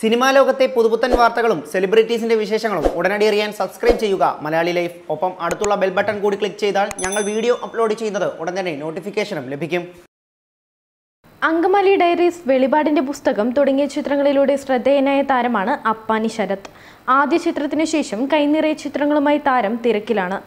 Cinema ലോകത്തെ പുതുപുത്തൻ വാർത്തകളും സെലിബ്രിറ്റീസിന്റെ വിശേഷങ്ങളും ഉടനടി അറിയാൻ സബ്സ്ക്രൈബ് ചെയ്യുക. മലയാളി ലൈഫ്. ഒപ്പം അടുത്തുള്ള ബെൽ ബട്ടൺ കൂടി ക്ലിക്ക് ചെയ്താൽ ഞങ്ങൾ വീഡിയോ അപ്ലോഡ് ചെയ്യുന്നത് ഉടൻ തന്നെ നോട്ടിഫിക്കേഷനും ലഭിക്കും. അങ്കമാലി ഡയറീസ് വെളിപാടിന്റെ പുസ്തകം തുടങ്ങിയ ചിത്രങ്ങളിലൂടെ ശ്രദ്ധേയനായ താരമാണ് അപ്പാനി ശരത്. ആദ്യ ചിത്രത്തിന് ശേഷം കൈനിറയ ചിത്രങ്ങളുമായി താരം തിരക്കിലാണ്.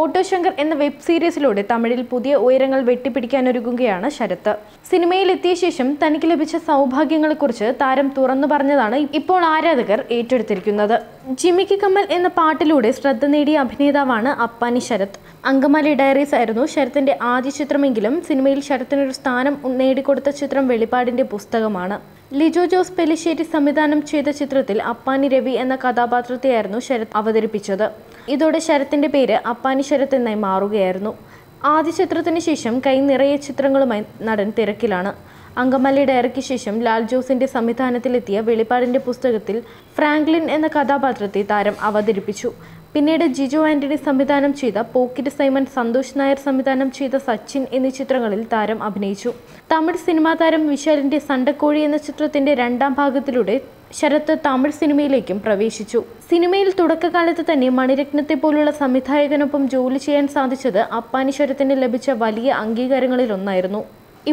ഓട്ടോ ശങ്കർ എന്ന വെബ് സീരീസിലൂടെ തമിഴിൽ പുതിയ ഉയരങ്ങൾ വെട്ടിപ്പിടിക്കാനൊരുങ്ങുകയാണ് ശരത് സിനിമയിലെത്തിയ ശേഷം തനിക്ക് ലഭിച്ച സൗഭാഗ്യങ്ങളെക്കുറിച്ച് താരം തുറന്നു പറഞ്ഞതാണ് ഇപ്പോൾ ആരാധകർ ഏറ്റെടുത്തിരിക്കുന്നത്. ജിമിക്ക് കമ്മൽ എന്ന പാട്ടിലൂടെ ശ്രദ്ധ നേടിയ അഭിനേതാവാണ് അപ്പാനി ശരത്. അങ്കമാലി ഡയറീസ് ആയിരുന്നു ശരത്തിന്റെ ആദ്യ ചിത്രമെങ്കിലും സിനിമയിൽ ശരത്തിനൊരു സ്ഥാനം നേടിക്കൊടുത്ത ചിത്രം വെളിപാടിന്റെ പുസ്തകമാണ്. ലിജോ ജോസ് പെലിശ്ശേരി സംവിധാനം ചെയ്ത ചിത്രത്തിൽ അപ്പാനി രവി എന്ന കഥാപാത്രത്തെയായിരുന്നു ശരത് അവതരിപ്പിച്ചത്. ഇതോടെ ശരത്തിന്റെ പേര് അപ്പാനി ശരത് എന്നായി മാറുകയായിരുന്നു. ആദ്യ ചിത്രത്തിന് ശേഷം കൈ നിറയെ ചിത്രങ്ങളുമായി നടൻ തിരക്കിലാണ്. അങ്കമാലി ഡയറിക്ക് ശേഷം ലാൽ ജോസിന്റെ സംവിധാനത്തിലെത്തിയ വെളിപ്പാടിന്റെ പുസ്തകത്തിൽ ഫ്രാങ്ക്ലിൻ എന്ന കഥാപാത്രത്തെ താരം അവതരിപ്പിച്ചു. പിന്നീട് ജിജു ആന്റണി സംവിധാനം ചെയ്ത പോക്കിറ്റ് സൈമൺ സന്തോഷ് നായർ സംവിധാനം ചെയ്ത സച്ചിൻ എന്നീ ചിത്രങ്ങളിൽ താരം അഭിനയിച്ചു. തമിഴ് സിനിമാ താരം വിശാലിന്റെ സണ്ടക്കോഴി എന്ന ചിത്രത്തിന്റെ രണ്ടാം ഭാഗത്തിലൂടെ ശരത്ത് തമിഴ് സിനിമയിലേക്കും പ്രവേശിച്ചു. സിനിമയിൽ തുടക്കകാലത്ത് തന്നെ മണിരത്നത്തെ പോലുള്ള സംവിധായകനൊപ്പം ജോലി ചെയ്യാൻ സാധിച്ചത് അപ്പാനി ശരത്തിന് ലഭിച്ച വലിയ അംഗീകാരങ്ങളിലൊന്നായിരുന്നു.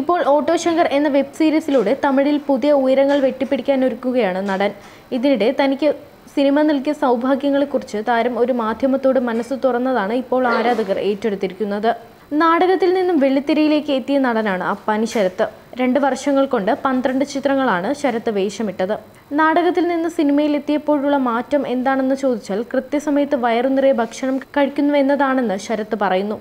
ഇപ്പോൾ ഓട്ടോ ശങ്കർ എന്ന വെബ് സീരീസിലൂടെ തമിഴിൽ പുതിയ ഉയരങ്ങൾ വെട്ടിപ്പിടിക്കാൻ ഒരുക്കുകയാണ് നടൻ. ഇതിനിടെ തനിക്ക് സിനിമ നൽകിയ സൗഭാഗ്യങ്ങളെക്കുറിച്ച് താരം ഒരു മാധ്യമത്തോട് മനസ്സ് തുറന്നതാണ് ഇപ്പോൾ ആരാധകർ ഏറ്റെടുത്തിരിക്കുന്നത്. നാടകത്തിൽ നിന്നും വെള്ളിത്തിരയിലേക്ക് എത്തിയ നടനാണ് അപ്പാനി ശരത്ത്. രണ്ട് വർഷങ്ങൾ കൊണ്ട് പന്ത്രണ്ട് ചിത്രങ്ങളാണ് ശരത്ത് വേഷമിട്ടത്. നാടകത്തിൽ നിന്ന് സിനിമയിൽ എത്തിയപ്പോഴുള്ള മാറ്റം എന്താണെന്ന് ചോദിച്ചാൽ കൃത്യസമയത്ത് വയറു നിറയെ ഭക്ഷണം കഴിക്കുന്നു എന്നതാണെന്ന് ശരത്ത് പറയുന്നു.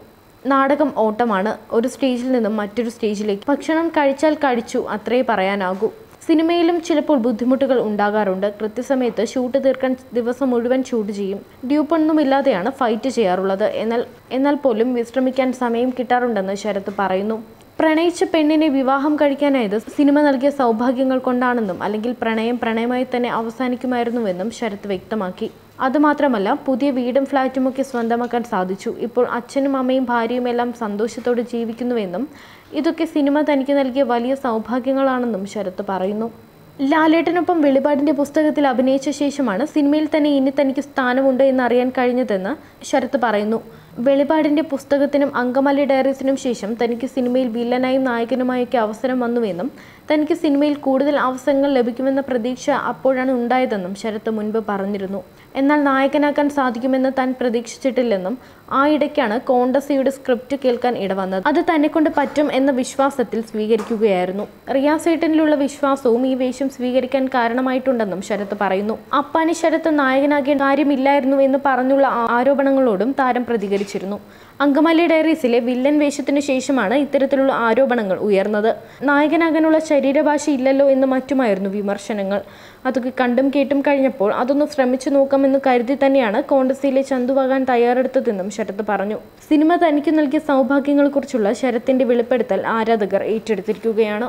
നാടകം ഓട്ടമാണ്. ഒരു സ്റ്റേജിൽ നിന്നും മറ്റൊരു സ്റ്റേജിലേക്ക് ഭക്ഷണം കഴിച്ചാൽ കഴിച്ചു അത്രേ പറയാനാകൂ. സിനിമയിലും ചിലപ്പോൾ ബുദ്ധിമുട്ടുകൾ ഉണ്ടാകാറുണ്ട്. കൃത്യസമയത്ത് ഷൂട്ട് തീർക്കാൻ ദിവസം മുഴുവൻ ഷൂട്ട് ചെയ്യും. ഡ്യൂപ്പൊന്നുമില്ലാതെയാണ് ഫൈറ്റ് ചെയ്യാറുള്ളത്. എന്നാൽ എന്നാൽ പോലും വിശ്രമിക്കാൻ സമയം കിട്ടാറുണ്ടെന്ന് ശരത് പറയുന്നു. പ്രണയിച്ച പെണ്ണിനെ വിവാഹം കഴിക്കാനായത് സിനിമ നൽകിയ സൗഭാഗ്യങ്ങൾ കൊണ്ടാണെന്നും അല്ലെങ്കിൽ പ്രണയം പ്രണയമായി തന്നെ അവസാനിക്കുമായിരുന്നുവെന്നും ശരത് വ്യക്തമാക്കി. അതുമാത്രമല്ല പുതിയ വീടും ഫ്ലാറ്റുമൊക്കെ സ്വന്തമാക്കാൻ സാധിച്ചു. ഇപ്പോൾ അച്ഛനും അമ്മയും ഭാര്യയും എല്ലാം സന്തോഷത്തോടെ ജീവിക്കുന്നുവെന്നും ഇതൊക്കെ സിനിമ തനിക്ക് നൽകിയ വലിയ സൗഭാഗ്യങ്ങളാണെന്നും ശരത് പറയുന്നു. ലാലേട്ടനൊപ്പം വെളിപാടിന്റെ പുസ്തകത്തിൽ അഭിനയിച്ച ശേഷമാണ് സിനിമയിൽ തന്നെ ഇനി തനിക്ക് സ്ഥാനമുണ്ട് എന്നറിയാൻ കഴിഞ്ഞതെന്ന് ശരത് പറയുന്നു. വെളിപാടിന്റെ പുസ്തകത്തിനും അങ്കമാലി ഡയറീസിനും ശേഷം തനിക്ക് സിനിമയിൽ വില്ലനായും നായകനുമായൊക്കെ അവസരം വന്നുവെന്നും തനിക്ക് സിനിമയിൽ കൂടുതൽ അവസരങ്ങൾ ലഭിക്കുമെന്ന പ്രതീക്ഷ അപ്പോഴാണ് ഉണ്ടായതെന്നും ശരത്ത് മുൻപ് പറഞ്ഞിരുന്നു. എന്നാൽ നായകനാക്കാൻ സാധിക്കുമെന്ന് താൻ പ്രതീക്ഷിച്ചിട്ടില്ലെന്നും ആ ഇടയ്ക്കാണ് കോണ്ടസിയുടെ സ്ക്രിപ്റ്റ് കേൾക്കാൻ ഇടവന്നത്. അത് തന്നെക്കൊണ്ട് പറ്റും എന്ന വിശ്വാസത്തിൽ സ്വീകരിക്കുകയായിരുന്നു. റിയാസേട്ടനിലുള്ള വിശ്വാസവും ഈ വേഷം സ്വീകരിക്കാൻ കാരണമായിട്ടുണ്ടെന്നും ശരത് പറയുന്നു. അപ്പാനി ശരത്ത് നായകനാകേണ്ട കാര്യമില്ലായിരുന്നു എന്ന് പറഞ്ഞുള്ള ആരോപണങ്ങളോടും താരം പ്രതികരിച്ചിരുന്നു. അങ്കമാലി ഡയറീസിലെ വില്ലൻ വേഷത്തിനു ശേഷമാണ് ഇത്തരത്തിലുള്ള ആരോപണങ്ങൾ ഉയർന്നത്. നായകനാകാനുള്ള ശരീരഭാഷ ഇല്ലല്ലോ എന്ന് മറ്റുമായിരുന്നു വിമർശനങ്ങൾ. അതൊക്കെ കണ്ടും കേട്ടും കഴിഞ്ഞപ്പോൾ അതൊന്ന് ശ്രമിച്ചു നോക്കാമെന്ന് കരുതി തന്നെയാണ് കോൺഗ്രസിലെ ചന്തുവാകാൻ തയ്യാറെടുത്തതെന്നും ശരത് പറഞ്ഞു. സിനിമ തനിക്ക് നൽകിയ സൗഭാഗ്യങ്ങളെക്കുറിച്ചുള്ള ശരത്തിന്റെ വെളിപ്പെടുത്തൽ ആരാധകർ ഏറ്റെടുത്തിരിക്കുകയാണ്.